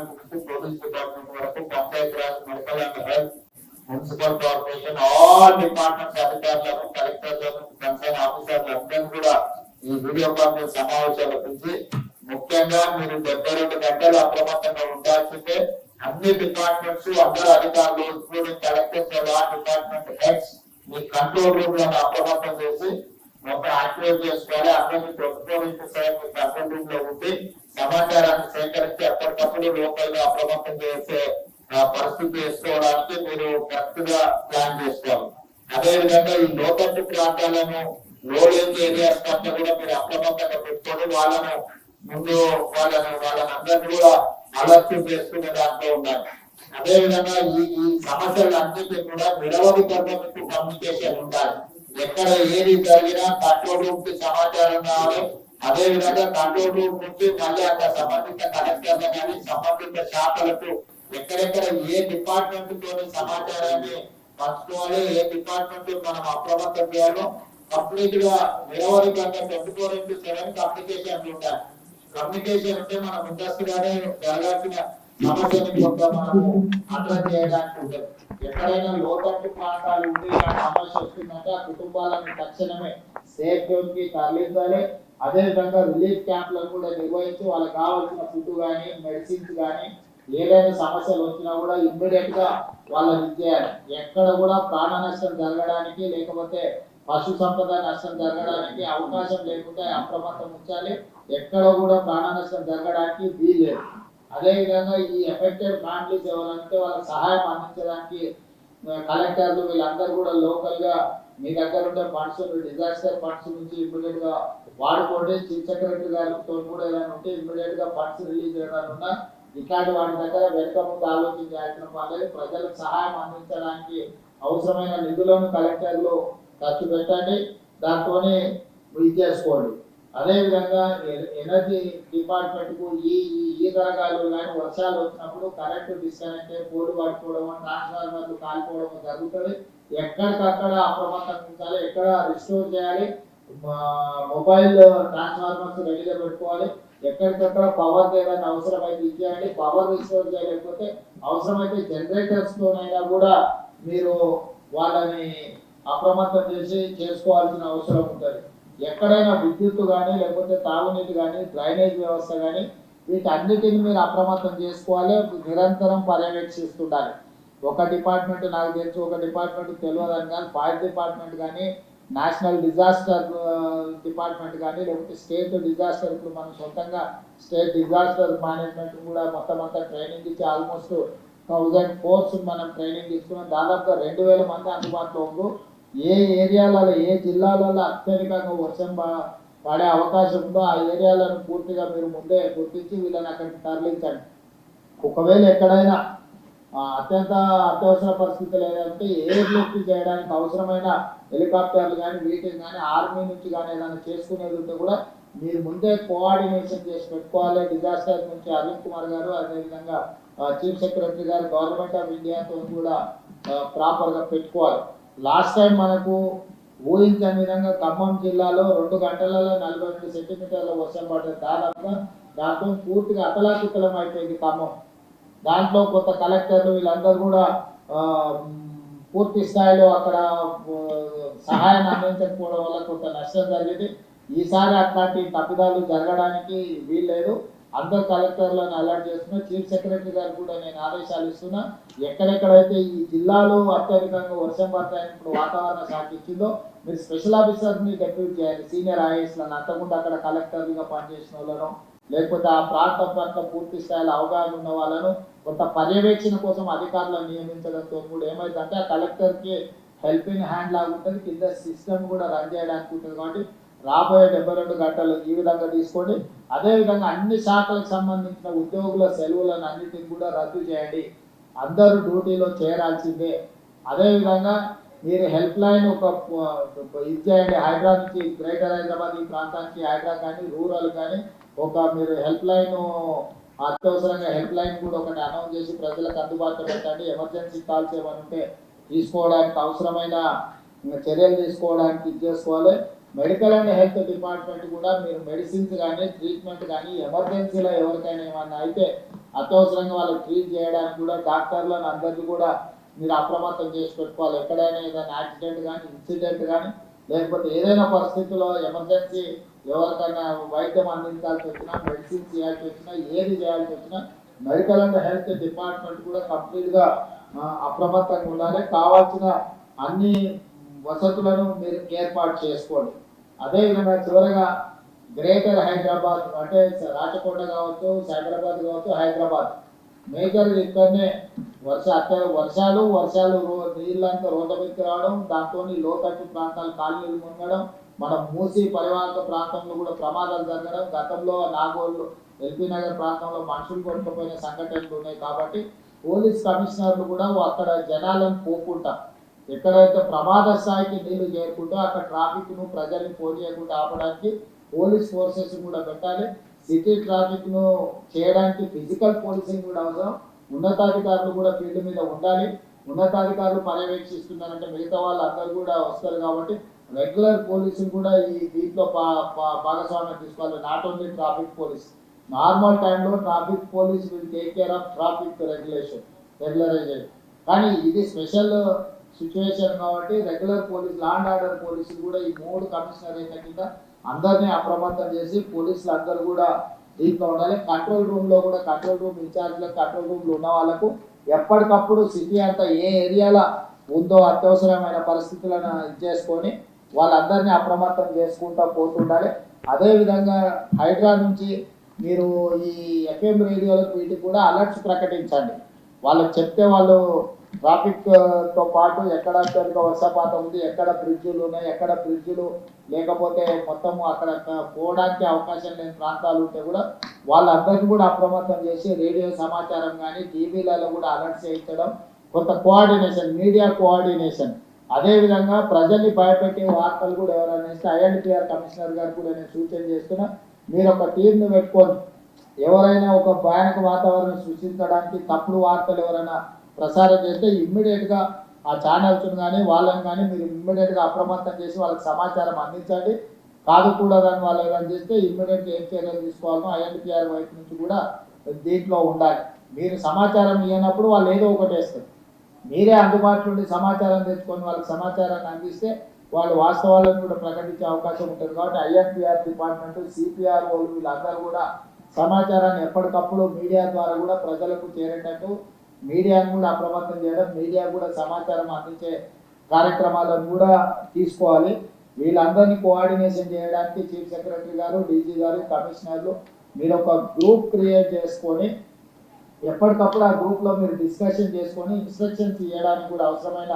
Department police department వరకు Panchayati Raj medical and health municipal corporation all department అధికారులను కలెక్టర్లను concern ఆఫీసర్లు అందరినీ కూడా ఈ వీడియో కాన్ఫరెన్స్ సమావేశాలు గురించి ముఖ్యంగా మీరు డెబ్బై రెండు గంటలు అప్రమత్తంగా ఉండాల్సిందే అన్ని డిపార్ట్మెంట్స్ అందరు అధికారులు ఇంక్లూడింగ్ కలెక్టర్స్ ఆ డిపార్ట్మెంట్ హెడ్స్ మీ కంట్రోల్ రూమ్లో అప్రమత్తం చేసి మొత్తం యాక్టివేట్ చేసుకోవాలి అందరినీ ప్రభుత్వం మీ కంట్రోల్ రూమ్లో ఉండి సమాచారాన్ని సేకరించి ఎప్పటికప్పుడు లోకల్గా అప్రమత్తం చేసే పరిస్థితి చేసుకోవడానికి మీరు కరెక్ట్గా ప్లాన్ చేసుకోవాలి అదే విధంగా ఈ లోకల్ ప్రాంతాలను లో ఏరియాస్ పట్ల కూడా మీరు అప్రమత్తంగా పెట్టుకొని వాళ్ళను ముందు వాళ్ళని వాళ్ళని అందరినీ కూడా అలక్ష్యం చేసుకునే దాంట్లో ఉండాలి. అదే విధంగా ఈ ఈ సమస్యలన్నిటి కూడా నిరవధికరణకు కమ్యూనికేషన్ ఉండాలి. ఎక్కడ ఏది జరిగినా కంట్రోల్ రూమ్కి సమాచారం కావాలి అదే విధంగా కంట్రోల్ రూమ్ నుంచి మళ్ళీ అక్కడ సంబంధిత కలెక్టర్లు కానీ సంబంధిత శాఖలకు ఎక్కడెక్కడ ఏ డిపార్ట్మెంట్ తోని సమాచారాన్ని పంచుకోవాలి ఏ డిపార్ట్మెంట్ మనం అప్రమత్తం చేయాలో కంప్లీట్గా నిరవధికంగా twenty four into seven communication ఉంటాయి. కమ్యూనికేషన్ ఉంటే మనం ముందస్తుగానే జరగాల్సిన సమస్యని కొంత మనము అడ్రస్ చేయడానికి ఉంటుంది. ఎక్కడైనా లోతట్టు ప్రాంతాలు ఉండి సమస్య వస్తుందంటే ఆ కుటుంబాలను తక్షణమే సేఫ్ జోన్కి తరలించాలి. అదేవిధంగా రిలీఫ్ క్యాంప్లను కూడా నిర్వహించి వాళ్ళకి కావాల్సిన ఫుడ్ కానీ మెడిసిన్స్ కానీ ఏదైనా సమస్యలు వచ్చినా కూడా ఇమ్మీడియట్గా వాళ్ళని ఇచ్చేయాలి. ఎక్కడ కూడా ప్రాణ నష్టం జరగడానికి లేకపోతే పశు సంపద నష్టం జరగడానికి అవకాశం లేకుండా అప్రమత్తం ఉంచాలి. ఎక్కడ కూడా ప్రాణ నష్టం జరగడానికి వీల్లేదు. అదేవిధంగా ఈ ఎఫెక్టెడ్ ఫ్యామిలీస్ ఎవరంటే వాళ్ళకి సహాయం అందించడానికి కలెక్టర్లు వీళ్ళందరూ కూడా లోకల్గా మీ దగ్గర ఉండే ఫండ్స్ డిజాస్టర్ ఫండ్స్ నుంచి ఇమ్మీడియట్గా వాడుకోండి. చీఫ్ సెక్రటరీ గారితో కూడా ఏదైనా ఉంటే ఇమ్మీడియట్గా ఫండ్స్ రిలీజ్ చేయడానికి ఇట్లాంటి వాటి దగ్గర వెనుక ముందు ఆలోచించాల్సిన పర్లేదు ప్రజలకు సహాయం అందించడానికి అవసరమైన నిధులను కలెక్టర్లు ఖర్చు పెట్టండి. దాంతోనే ఇది చేసుకోండి. అదేవిధంగా ఎనర్జీ డిపార్ట్మెంట్కు ఈ ఈ తరగాలు కానీ వర్షాలు వచ్చినప్పుడు కరెంటు డిస్కనెక్ట్ అయ్యి పోలు పడిపోవడము ట్రాన్స్ఫార్మర్లు కాలిపోవడం జరుగుతుంది. ఎక్కడికక్కడ అప్రమత్తంగా ఉంచాలి ఎక్కడ రిస్టోర్ చేయాలి మొబైల్ ట్రాన్స్ఫార్మర్స్ రెడీగా పెట్టుకోవాలి. ఎక్కడికక్కడ పవర్ ఏదైనా అవసరమైతే ఇచ్చేయాలి పవర్ రిస్టోర్ చేయలేకపోతే అవసరమైతే జనరేటర్స్ తోనైనా కూడా మీరు వాళ్ళని అప్రమత్తం చేసి చేసుకోవాల్సిన అవసరం ఉంటుంది. ఎక్కడైనా విద్యుత్ కానీ లేకపోతే తాగునీటి కానీ డ్రైనేజ్ వ్యవస్థ కానీ వీటన్నిటిని మీరు అప్రమత్తం చేసుకోవాలి నిరంతరం పర్యవేక్షిస్తుండాలి. ఒక డిపార్ట్మెంట్ నాకు తెలుసు ఒక డిపార్ట్మెంట్ తెలియదని కానీ ఫైర్ డిపార్ట్మెంట్ కానీ నేషనల్ డిజాస్టర్ డిపార్ట్మెంట్ కానీ లేకపోతే స్టేట్ డిజాస్టర్ ఇప్పుడు మనం సొంతంగా స్టేట్ డిజాస్టర్ మేనేజ్మెంట్ కూడా మొత్తం అంతా ట్రైనింగ్ ఇచ్చి ఆల్మోస్ట్ థౌజండ్ ఫోర్స్ మనం ట్రైనింగ్ ఇస్తున్నాం. దాదాపుగా రెండు వేల మంది అందుబాటులో ఉండు. ఏ ఏరియాలలో ఏ జిల్లాలలో అత్యధికంగా వర్షం పడే అవకాశం ఉందో ఆ ఏరియాలను పూర్తిగా మీరు ముందే గుర్తించి వీళ్ళని అక్కడికి తరలించండి. ఒకవేళ ఎక్కడైనా అత్యంత అత్యవసర పరిస్థితులు ఏదంటే ఎయిర్ లిఫ్ట్ చేయడానికి అవసరమైన హెలికాప్టర్లు కానీ వీటిని కానీ ఆర్మీ నుంచి కానీ ఏదైనా చేసుకునేది ఉంటే కూడా మీరు ముందే కోఆర్డినేషన్ చేసి పెట్టుకోవాలి. డిజాస్టర్ నుంచి అరుణ్ కుమార్ గారు అదేవిధంగా chief secretary garu government of ఇండియాతో కూడా ప్రాపర్గా పెట్టుకోవాలి. లాస్ట్ టైం మనకు ఊహించని విధంగా ఖమ్మం జిల్లాలో రెండు గంటలలో నలభై రెండు సెంటీమీటర్ల వర్షం పడ్డది దాదాపుగా దాంతో పూర్తిగా అతలాకుతలం అయిపోయింది ఖమ్మం. దాంట్లో కొత్త కలెక్టర్లు వీళ్ళందరూ కూడా పూర్తి స్థాయిలో అక్కడ సహాయాన్ని అందించకపోవడం వల్ల కొంత నష్టం జరిగింది. ఈసారి అట్లాంటి తప్పిదాలు జరగడానికి వీల్లేదు. అందరు కలెక్టర్లను అలర్ట్ చేస్తున్నా చీఫ్ సెక్రటరీ గారు కూడా నేను ఆదేశాలు ఇస్తున్నా ఎక్కడెక్కడైతే ఈ జిల్లాలో అత్యధికంగా వర్షం పడతాయని ఇప్పుడు వాతావరణ శాఖ ఇచ్చిందో మీరు స్పెషల్ ఆఫీసర్ని డెప్యూట్ చేయాలి సీనియర్ ఐఏఎస్లను అంతకుండా అక్కడ కలెక్టర్లుగా పనిచేసిన వాళ్ళను లేకపోతే ఆ ప్రాంతం పట్ల పూర్తి స్థాయిలో అవగాహన ఉన్న వాళ్ళను కొంత పర్యవేక్షణ కోసం అధికారులను నియమించడంతో కూడా ఏమైందంటే ఆ కలెక్టర్కి హెల్పింగ్ హ్యాండ్ లాగా ఉంటుంది కింద సిస్టమ్ కూడా రన్ చేయడానికి ఉంటుంది కాబట్టి రాబోయే డెబ్బై రెండు గంటలు ఈ విధంగా తీసుకోండి. అదేవిధంగా అన్ని శాఖలకు సంబంధించిన ఉద్యోగుల సెలవులను అన్నిటిని కూడా రద్దు చేయండి. అందరూ డ్యూటీలో చేరాల్సిందే. అదేవిధంగా మీరు హెల్ప్ లైన్ ఒక ఒక ఇది చేయండి. హైదరాబాద్ నుంచి గ్రేటర్ హైదరాబాద్ ఈ ప్రాంతానికి హైదరాబాద్ కానీ రూరల్ కానీ ఒక మీరు హెల్ప్ లైన్ అత్యవసరంగా హెల్ప్ లైన్ కూడా ఒకటి అనౌన్స్ చేసి ప్రజలకు అందుబాటులో పెట్టండి. ఎమర్జెన్సీ కాల్స్ ఏమైనా ఉంటే తీసుకోవడానికి అవసరమైన చర్యలు తీసుకోవడానికి ఇది చేసుకోవాలి. మెడికల్ అండ్ హెల్త్ డిపార్ట్మెంట్ కూడా మీరు మెడిసిన్స్ కానీ ట్రీట్మెంట్ కానీ ఎమర్జెన్సీలో ఎవరికైనా ఏమన్నా అయితే అత్యవసరంగా వాళ్ళకి ట్రీట్ చేయడానికి కూడా డాక్టర్లను అందరినీ కూడా మీరు అప్రమత్తం చేసి పెట్టుకోవాలి. ఎక్కడైనా ఏదైనా యాక్సిడెంట్ కానీ ఇన్సిడెంట్ కానీ లేకపోతే ఏదైనా పరిస్థితుల్లో ఎమర్జెన్సీ ఎవరికైనా వైద్యం అందించాల్సి వచ్చినా మెడిసిన్స్ చేయాల్సి వచ్చినా ఏది చేయాల్సి వచ్చినా మెడికల్ అండ్ హెల్త్ డిపార్ట్మెంట్ కూడా కంప్లీట్గా అప్రమత్తంగా ఉండాలి. కావాల్సిన అన్ని వసతులను మీరు ఏర్పాటు చేసుకోండి. అదేవిధంగా చివరగా గ్రేటర్ హైదరాబాద్ అంటే రాచకొండ కావచ్చు సైబరాబాద్ కావచ్చు హైదరాబాద్. మేజర్ ఇక్కడనే వర్ష అక్కడ వర్షాలు వర్షాలు రో- నీళ్ళంతా రోడ్ల రావడం దాంతో లోతట్టు ప్రాంతాలు కాలనీలు మునగడం మన మూసి పరివాహక ప్రాంతంలో కూడా ప్రమాదాలు జరగడం గతంలో నాగోళ్ళు ఎల్పీ నగర్ ప్రాంతంలో మనుషులు కొట్టుకుపోయిన సంఘటనలు ఉన్నాయి కాబట్టి పోలీస్ కమిషనర్లు కూడా అక్కడ జనాలను పోకుండా ఎక్కడైతే ప్రమాద స్థాయికి నీళ్ళు చేరుకుంటూ అక్కడ ట్రాఫిక్ను ప్రజల్ని పోనీయకుండా ఆపడానికి పోలీస్ ఫోర్సెస్ కూడా పెట్టాలి. సిటీ ట్రాఫిక్ను చేయడానికి ఫిజికల్ పోలీసింగ్ కూడా అవసరం. ఉన్నతాధికారులు కూడా ఫీల్డ్ మీద ఉండాలి. ఉన్నతాధికారులు పర్యవేక్షిస్తున్నారంటే మిగతా వాళ్ళు అందరూ కూడా వస్తారు కాబట్టి రెగ్యులర్ పోలీసులు కూడా ఈ దీంట్లో పా- పా- భాగస్వామ్యం తీసుకోవాలి. Not only traffic police normal టైంలో traffic police will take care of traffic regulation regularization కానీ ఇది స్పెషల్ సిచ్యువేషన్ కాబట్టి regular police law and order పోలీసులు కూడా ఈ మూడు కమిషనరేట్ల కింద అందరినీ అప్రమత్తం చేసి పోలీసులు అందరూ కూడా దీంట్లో ఉండాలి. కంట్రోల్ రూమ్లో కూడా కంట్రోల్ రూమ్ ఇన్ఛార్జ్లకు కంట్రోల్ రూమ్లు ఉన్న వాళ్ళకు ఎప్పటికప్పుడు సిటీ అంతా ఏ ఏరియాలో ఉందో అత్యవసరమైన పరిస్థితులను ఇది చేసుకొని వాళ్ళందరినీ అప్రమత్తం చేసుకుంటూ పోతుండాలి. అదేవిధంగా హైడ్రా నుంచి మీరు ఈ ఎఫ్ఎం రేడియోలకు వీటికి కూడా అలర్ట్స్ ప్రకటించండి. వాళ్ళకి చెప్తే వాళ్ళు ట్రాఫిక్తో పాటు ఎక్కడ అత్యధిక వర్షపాతం ఉంది ఎక్కడ బ్రిడ్జులు ఉన్నాయి ఎక్కడ బ్రిడ్జులు లేకపోతే మొత్తం అక్కడ పోవడానికి అవకాశం లేని ప్రాంతాలు ఉంటే కూడా వాళ్ళందరికీ కూడా అప్రమత్తం చేసి రేడియో సమాచారం కానీ టీవీలలో కూడా అలర్ట్ చేయించడం కొంత కోఆర్డినేషన్ మీడియా కోఆర్డినేషన్. అదేవిధంగా ప్రజల్ని భయపెట్టే వార్తలు కూడా ఎవరైనా ఇస్తే ఐఎన్టీఆర్ కమిషనర్ గారు కూడా నేను సూచన చేస్తున్నా మీరు ఒక టీంను పెట్టుకోండి. ఎవరైనా ఒక భయానక వాతావరణం సృష్టించడానికి తప్పుడు వార్తలు ఎవరైనా ప్రసారం చేస్తే ఇమ్మీడియట్గా ఆ ఛానల్స్ కానీ వాళ్ళని కానీ మీరు ఇమ్మీడియట్గా అప్రమత్తం చేసి వాళ్ళకి సమాచారం అందించండి. కాదు కూడా కానీ వాళ్ళు ఏదైనా చేస్తే ఇమ్మీడియట్గా ఏం చర్యలు తీసుకోవాలనో ఐఎన్పిఆర్ వైపు నుంచి కూడా దీంట్లో ఉండాలి. మీరు సమాచారం ఇవ్వనప్పుడు వాళ్ళు ఏదో ఒకటి వేస్తారు. మీరే అందుబాటులో ఉండి సమాచారం తెచ్చుకొని వాళ్ళకి సమాచారాన్ని అందిస్తే వాళ్ళు వాస్తవాలను కూడా ప్రకటించే అవకాశం ఉంటుంది కాబట్టి ఐఎన్పిఆర్ డిపార్ట్మెంట్ సిపిఆర్ వాళ్ళు వీళ్ళందరూ కూడా సమాచారాన్ని ఎప్పటికప్పుడు మీడియా ద్వారా కూడా ప్రజలకు చేరేటట్టు మీడియాను కూడా అప్రమత్తం చేయడం మీడియా కూడా సమాచారం అందించే కార్యక్రమాలను కూడా తీసుకోవాలి. వీళ్ళందరినీ కోఆర్డినేషన్ చేయడానికి చీఫ్ సెక్రటరీ గారు డీజీ గారు కమిషనర్లు మీరు ఒక గ్రూప్ క్రియేట్ చేసుకొని ఎప్పటికప్పుడు ఆ గ్రూప్లో మీరు డిస్కషన్ చేసుకొని ఇన్స్ట్రక్షన్స్ ఇవ్వడానికి కూడా అవసరమైన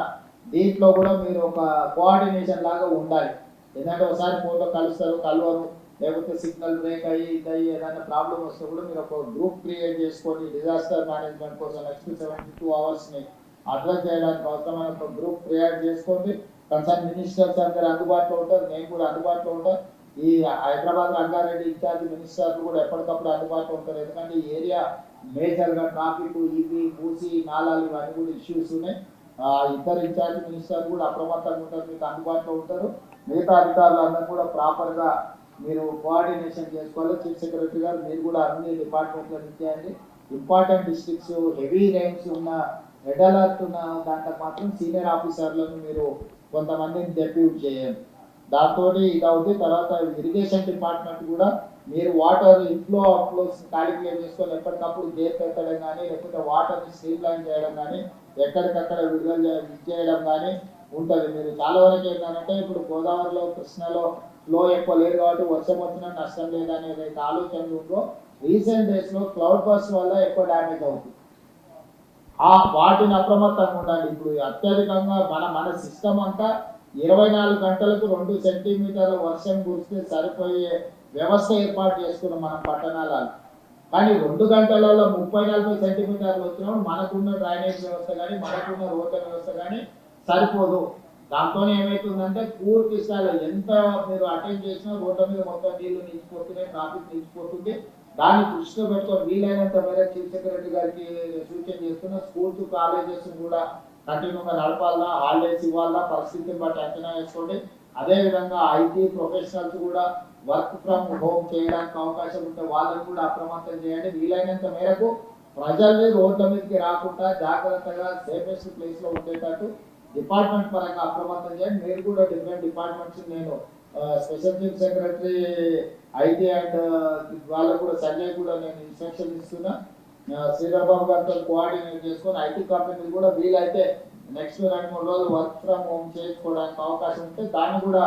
దీంట్లో కూడా మీరు ఒక కోఆర్డినేషన్ లాగా ఉండాలి. ఎందుకంటే ఒకసారి ఫోన్లో కలుస్తారు కలవరు. లేకపోతే సిగ్నల్ బ్రేక్ అయ్యి ఇది అయ్యి ఏదైనా ప్రాబ్లం వస్తే కూడా మీరు ఒక గ్రూప్ క్రియేట్ చేసుకొని డిజాస్టర్ మేనేజ్మెంట్ కోసం నెక్స్ట్ సెవెంటీ టూ అవర్స్ని అడ్రస్ చేయడానికి అవసరమైన ఒక గ్రూప్ క్రియేట్ చేసుకోండి కన్సర్న్ మినిస్టర్స్ అందరు అందుబాటులో ఉంటారు. నేను కూడా అందుబాటులో ఉంటాను ఈ హైదరాబాద్ రంగారెడ్డి ఇన్ఛార్జ్ మినిస్టర్లు కూడా ఎప్పటికప్పుడు అందుబాటులో ఉంటారు. ఎందుకంటే ఈ ఏరియా మేజర్గా ట్రాఫిక్ ఇవి మూసి నాలాలు ఇవన్నీ కూడా ఇష్యూస్ ఉన్నాయి. ఇద్దరు ఇన్ఛార్జ్ మినిస్టర్ కూడా అప్రమత్తంగా ఉంటారు. మీకు అందుబాటులో ఉంటారు. మిగతా అధికారులు అందరూ కూడా ప్రాపర్గా మీరు కోఆర్డినేషన్ చేసుకోవాలి. చీఫ్ సెక్రటరీ గారు మీరు కూడా అన్ని డిపార్ట్మెంట్లో నిత్యాన్ని ఇంపార్టెంట్ డిస్ట్రిక్ట్స్ హెవీ రేంజ్ ఉన్న రెడ్ అలర్ట్ ఉన్న దాంట్లో మాత్రం సీనియర్ ఆఫీసర్లను మీరు కొంతమందిని డెప్యూట్ చేయండి. దాంతో ఇది అవుతుంది. తర్వాత ఇరిగేషన్ డిపార్ట్మెంట్ కూడా మీరు వాటర్ ఇన్ఫ్లో అవుట్ఫ్లోస్ క్యాలిక్యులేట్ చేసుకొని ఎప్పటికప్పుడు గేట్ పెట్టడం కానీ లేకపోతే వాటర్ని స్ట్రీమ్ లైన్ చేయడం కానీ ఎక్కడికక్కడ విడుదల చేయడం కానీ ఉంటుంది. మీరు చాలా వరకు ఏంటంటే ఇప్పుడు గోదావరిలో కృష్ణలో ఫ్లో ఎక్కువ లేదు కాబట్టి వర్షం వచ్చినా నష్టం లేదని ఏదైతే ఆలోచన ఉందో రీసెంట్ డేస్లో క్లౌడ్ బస్ వల్ల ఎక్కువ డ్యామేజ్ అవుతుంది ఆ వాటిని అప్రమత్తంగా ఉండాలి. ఇప్పుడు అత్యధికంగా మన మన సిస్టమ్ అంతా ఇరవై నాలుగు గంటలకు రెండు సెంటీమీటర్ల వర్షం కురిస్తే సరిపోయే వ్యవస్థ ఏర్పాటు చేసుకున్నాం మనం పట్టణాలలో. కానీ రెండు గంటలలో ముప్పై నలభై సెంటీమీటర్లు వచ్చినప్పుడు మనకున్న డ్రైనేజ్ వ్యవస్థ కానీ మనకున్న రోడ్ల వ్యవస్థ కానీ సరిపోదు. దాంతో ఏమవుతుందంటే పూర్తి స్థాయిలో ఎంత మీరు అటెండ్ చేసినా రోడ్డు మీద మొత్తం నీళ్ళు నిలిచిపోతున్నాయి ట్రాఫిక్ నిలిచిపోతుంది. దాన్ని దృష్టిలో పెట్టుకొని వీలైనంత మేరకు చీఫ్ సెక్రటరీ గారికి సూచన చేస్తున్న స్కూల్స్ కాలేజెస్ కూడా కంటిన్యూగా నడపాలా హాలిడేస్ ఇవ్వాలా పరిస్థితిని బట్టి అంచనా వేసుకోండి. అదేవిధంగా ఐటీ ప్రొఫెషనల్స్ కూడా వర్క్ ఫ్రమ్ హోమ్ చేయడానికి అవకాశం ఉంటే వాళ్ళని కూడా అప్రమత్తం చేయండి. వీలైనంత మేరకు ప్రజల్ని రోడ్ల మీదకి రాకుండా జాగ్రత్తగా సేఫెస్ట్ ప్లేస్లో ఉండేటట్టు డిపార్ట్మెంట్ పరంగా అప్రమత్తం చేయండి. మీరు కూడా డిఫరెంట్ డిపార్ట్మెంట్స్ నేను special chief secretary IT and వాళ్ళకు కూడా సంజయ్ కూడా నేను ఇన్స్ట్రక్షన్ ఇస్తున్నా. శ్రీరాబాబు గారితో కోఆర్డినేట్ చేసుకొని ఐటీ కంపెనీలు కూడా వీలైతే నెక్స్ట్ రెండు మూడు రోజులు వర్క్ ఫ్రమ్ హోమ్ చేసుకోవడానికి అవకాశం ఉంటే దాన్ని కూడా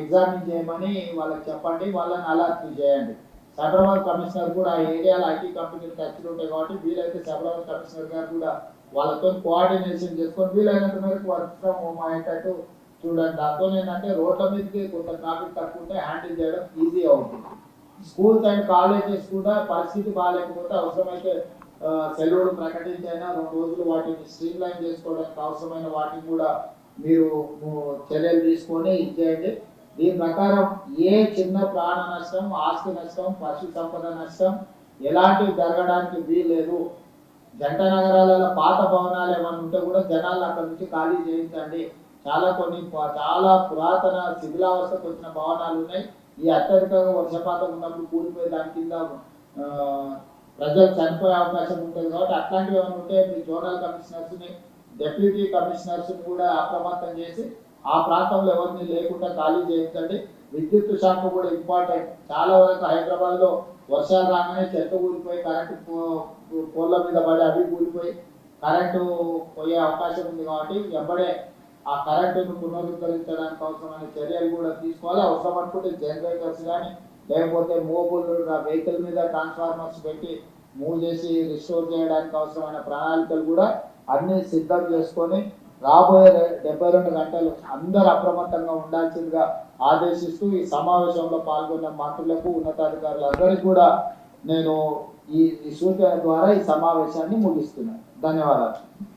ఎగ్జామిన్ చేయమని వాళ్ళకి చెప్పండి. వాళ్ళని అలర్ట్ చేయండి. సైబరాబాద్ కమిషనర్ కూడా ఆ ఏరియాలో ఐటీ కంపెనీలు టచ్లు ఉంటాయి కాబట్టి వీలైతే సైబరాబాద్ కమిషనర్ గారు కూడా వాళ్ళతో కోఆర్డినేషన్ చేసుకొని వీలైనంత మేరకు వర్క్ ఫ్రమ్ హోమ్ అయ్యేటట్టు చూడండి దాంతో ఏంటంటే రోడ్ల మీదకి కొంత ట్రాఫిక్ తక్కువ ఉంటే హ్యాండిల్ చేయడం ఈజీ అవుతుంది స్కూల్స్ అండ్ కాలేజెస్ కూడా పరిస్థితి బాగాలేకపోతే అవసరమైతే సెలవులు ప్రకటించైనా రెండు రోజులు వాటిని స్ట్రీమ్ లైన్ చేసుకోవడానికి అవసరమైన వాటిని కూడా మీరు చర్యలు తీసుకొని ఇచ్చేయండి. దీని ప్రకారం ఏ చిన్న ప్రాణ నష్టం ఆస్తి నష్టం పశు సంపద నష్టం ఎలాంటివి జరగడానికి వీల్లేదు జంట నగరాలలో పాత భవనాలు ఏమైనా ఉంటే కూడా జనాలు అక్కడ నుంచి ఖాళీ చేయించండి. చాలా కొన్ని చాలా పురాతన శిథిలావస్థకు వచ్చిన భవనాలు ఉన్నాయి. ఈ అత్యధికంగా వర్షపాతం ఉన్నప్పుడు కూలిపోయి దాని కింద ప్రజలు చనిపోయే అవకాశం ఉంటుంది కాబట్టి అట్లాంటివి ఏమైనా ఉంటే మీ జోనల్ కమిషనర్స్ని డెప్యూటీ కమిషనర్స్ని కూడా అప్రమత్తం చేసి ఆ ప్రాంతంలో ఎవరిని లేకుండా ఖాళీ చేయించండి. విద్యుత్ శాఖ కూడా ఇంపార్టెంట్ చాలా వరకు హైదరాబాద్లో వర్షాలు రాగానే చెత్త కూలిపోయి కరెంటు పో- పోల్ల మీద పడి అవి కూలిపోయి కరెంటు పోయే అవకాశం ఉంది కాబట్టి ఎప్పుడే ఆ కరెంటును పునరుద్ధరించడానికి అవసరమైన చర్యలు కూడా తీసుకోవాలి. అవసరం అనుకుంటే జనరేటర్స్ కానీ లేకపోతే మూవబుల్ వెహికల్ మీద ట్రాన్స్ఫార్మర్స్ పెట్టి మూవ్ చేసి రిస్టోర్ చేయడానికి అవసరమైన ప్రణాళికలు కూడా అన్ని సిద్ధం చేసుకొని రాబోయే డెబ్బై రెండు గంటలు అందరు అప్రమత్తంగా ఉండాల్సిందిగా ఆదేశిస్తూ ఈ సమావేశంలో పాల్గొన్న మంత్రులకు ఉన్నతాధికారులందరికీ కూడా నేను ఈ ఈ సూచన ద్వారా ఈ సమావేశాన్ని ముగిస్తున్నాను. ధన్యవాదాలు.